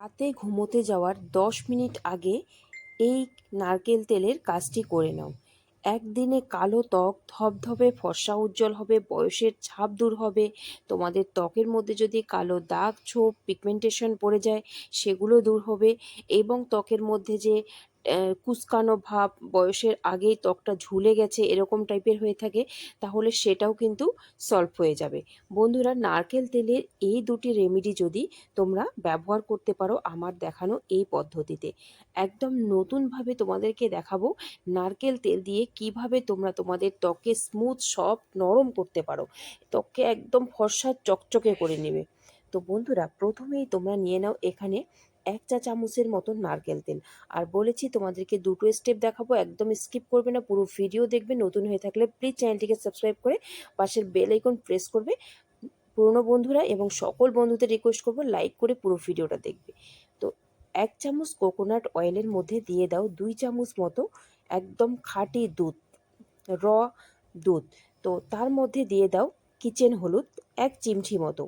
রাতে ঘুমোতে যাওয়ার দশ মিনিট আগে এই নারকেল তেলের কাজটি করে নাও। একদিনে কালো ত্বক, ধবধবে ফর্সা উজ্জ্বল হবে, বয়সের ছাপ দূর হবে, তোমাদের ত্বকের মধ্যে যদি কালো দাগ, ছোপ পিগমেন্টেশন পড়ে যায়, সেগুলো দূর হবে এবং ত্বকের মধ্যে যে কুঁচকানো ভাব, বয়সের আগেই ত্বকটা ঝুলে গেছে, এরকম টাইপের হয়ে থাকে, তাহলে সেটাও কিন্তু সলভ হয়ে যাবে। বন্ধুরা, নারকেল তেলের এই দুটি রেমেডি যদি তোমরা ব্যবহার করতে পারো আমার দেখানো এই পদ্ধতিতে। একদম নতুনভাবে তোমাদেরকে দেখাবো নারকেল তেল দিয়ে কীভাবে তোমরা তোমাদের ত্বকে স্মুথ সফট নরম করতে পারো। ত্বককে একদম ফর্সা, চকচকে করে নেবে। তো বন্ধুরা, প্রথমেই তোমরা নিয়ে নাও এখানে এক চা চামচের মতো নারকেল তেল। আর বলেছি তোমাদেরকে দুটো স্টেপ দেখাবো, একদম স্কিপ করবে না, পুরো ভিডিও দেখবে, নতুন হয়ে থাকলে প্লিজ চ্যানেলটিকে সাবস্ক্রাইব করে পাশের বেল আইকন প্রেস করবে। পুরনো বন্ধুরা এবং সকল বন্ধুদের রিকোয়েস্ট করব লাইক করে পুরো ভিডিওটা দেখবে। তো এক চামচ কোকোনাট অয়েলের মধ্যে দিয়ে দাও দুই চামচ মতো একদম খাঁটি দুধ র দুধ। তো তার মধ্যে দিয়ে দাও কিচেন হলুদ, এক চিমঠি মতো।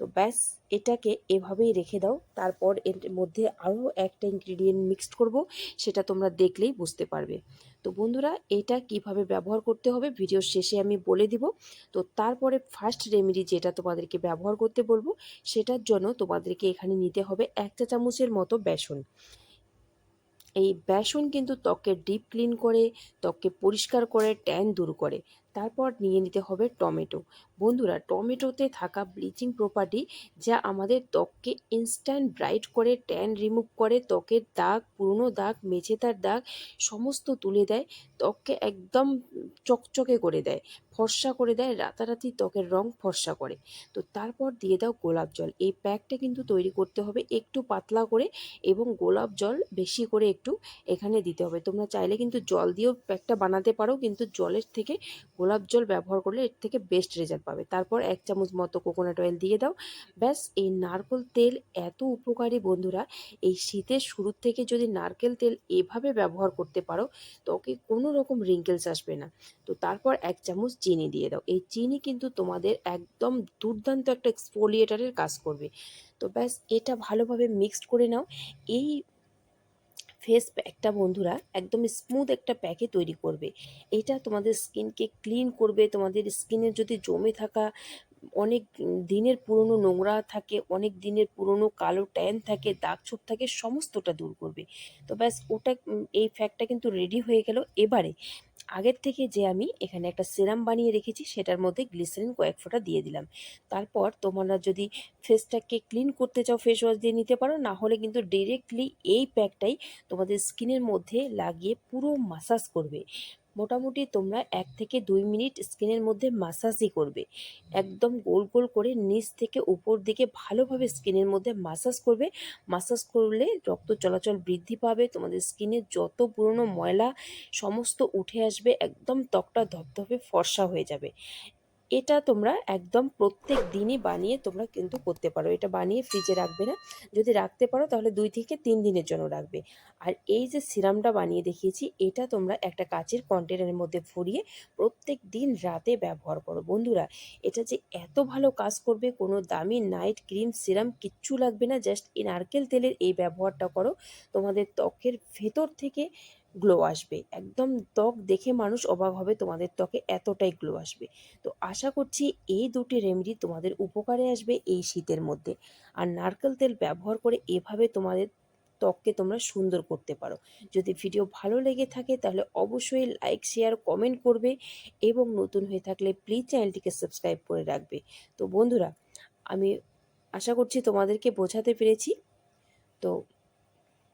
তো ব্যাস, এটাকে এভাবেই রেখে দাও। তারপর এর মধ্যে আরও একটা ইনগ্রিডিয়েন্ট মিক্সড করব, সেটা তোমরা দেখলেই বুঝতে পারবে। তো বন্ধুরা, এটা কীভাবে ব্যবহার করতে হবে ভিডিওর শেষে আমি বলে দিব। তো তারপরে ফার্স্ট রেমেডি যেটা তোমাদেরকে ব্যবহার করতে বলব, সেটার জন্য তোমাদেরকে এখানে নিতে হবে এক চা চামচের মতো বেসন। এই বেসন কিন্তু ত্বককে ডিপ ক্লিন করে, ত্বককে পরিষ্কার করে ট্যান দূর করে। তারপর নিয়ে নিতে হবে টমেটো। বন্ধুরা, টমেটোতে থাকা ব্লিচিং প্রপার্টি যা আমাদের ত্বককে ইনস্ট্যান্ট ব্রাইট করে ট্যান রিমুভ করে, ত্বকের দাগ, পুরনো দাগ, মেঝেতার দাগ, সমস্ত তুলে দেয়, ত্বককে একদম চকচকে করে দেয়, ফর্সা করে দেয়, রাতারাতি ত্বকের রং ফর্সা করে। তো তারপর দিয়ে দাও গোলাপ জল। এই প্যাকটা কিন্তু তৈরি করতে হবে একটু পাতলা করে এবং গোলাপ জল বেশি করে একটু এখানে দিতে হবে। তোমরা চাইলে কিন্তু জল দিয়েও প্যাকটা বানাতে পারো, কিন্তু জলের থেকে গোলাপ জল ব্যবহার করলে এর থেকে বেস্ট রেজাল্ট পাবে। তারপর এক চামচ মতো কোকোনাট অয়েল দিয়ে দাও। ব্যাস, এই নারকেল তেল এত উপকারী বন্ধুরা। এই শীতের শুরুর থেকে যদি নারকেল তেল এভাবে ব্যবহার করতে পারো, ত্বকে কোনো রকম রিঙ্কেলস আসবে না। তো তারপর এক চামচ চিনি দিয়ে দাও। এই চিনি কিন্তু তোমাদের একদম দুর্দান্ত একটা এক্সফোলিয়েটারের কাজ করবে। তো ব্যাস, এটা ভালোভাবে মিক্সড করে নাও। এই ফেস প্যাকটা বন্ধুরা একদম স্মুথ একটা প্যাকে তৈরি করবে। এটা তোমাদের স্কিনকে ক্লিন করবে, তোমাদের স্কিনের যদি জমে থাকা অনেক দিনের পুরনো নোংরা থাকে, অনেক দিনের পুরনো কালো ট্যান থাকে, দাগ ছোপ থাকে, সমস্তটা দূর করবে। তো ব্যাস ওটা এই ফ্যাকটা কিন্তু রেডি হয়ে গেল। এবারে আগের থেকে যে আমি এখানে একটা সিরাম বানিয়ে রেখেছি, সেটার মধ্যে গ্লিসারিন কয়েক ফোঁটা দিয়ে দিলাম। তারপর তোমরা যদি ফেসটাকে ক্লিন করতে চাও ফেস ওয়াশ দিয়ে নিতে পারো, না হলে কিন্তু ডিরেক্টলি এই প্যাকটাই তোমাদের স্কিনের মধ্যে লাগিয়ে পুরো মাসাজ করবে। মোটামুটি তোমরা এক থেকে দুই মিনিট স্কিনের মধ্যে মাসাজই করবে। একদম গোল গোল করে নিচ থেকে উপর দিকে ভালোভাবে স্কিনের মধ্যে মাসাজ করবে। মাসাজ করলে রক্ত চলাচল বৃদ্ধি পাবে, তোমাদের স্কিনে যত পুরনো ময়লা সমস্ত উঠে আসবে, একদম ত্বকটা ধপধপে ফর্সা হয়ে যাবে। এটা তোমরা একদম প্রত্যেক দিনই বানিয়ে তোমরা কিন্তু করতে পারো। এটা বানিয়ে ফ্রিজে রাখবে না। যদি রাখতে পারো তাহলে দুই থেকে তিন দিনের জন্য রাখবে। আর এই যে সিরামটা বানিয়ে দেখিয়েছি, এটা তোমরা একটা কাচের কন্টেনারের মধ্যে ভরিয়ে প্রত্যেক দিন রাতে ব্যবহার করো। বন্ধুরা, এটা যে এত ভালো কাজ করবে, কোনো দামি নাইট ক্রিম সিরাম কিচ্ছু লাগবে না। জাস্ট এই নারকেল তেলের এই ব্যবহারটা করো। তোমাদের ত্বকের ভেতর থেকে গ্লো আসবে। একদম ত্বক দেখে মানুষ অবাক হবে, তোমাদের ত্বকে এতটাই গ্লো আসবে। তো আশা করছি এই দুটি রেমেডি তোমাদের উপকারে আসবে এই শীতের মধ্যে। আর নারকেল তেল ব্যবহার করে এভাবে তোমাদের ত্বককে তোমরা সুন্দর করতে পারো। যদি ভিডিও ভালো লেগে থাকে তাহলে অবশ্যই লাইক শেয়ার কমেন্ট করবে এবং নতুন হয়ে থাকলে প্লিজ চ্যানেলটিকে সাবস্ক্রাইব করে রাখবে। তো বন্ধুরা, আমি আশা করছি তোমাদেরকে বোঝাতে পেরেছি। তো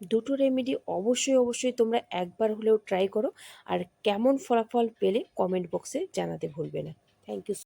দুটো রেমেডি অবশ্যই অবশ্যই তোমরা একবার হলেও ট্রাই করো। আর কেমন ফলাফল পেলে কমেন্ট বক্সে জানাতে ভুলবে না। Thank you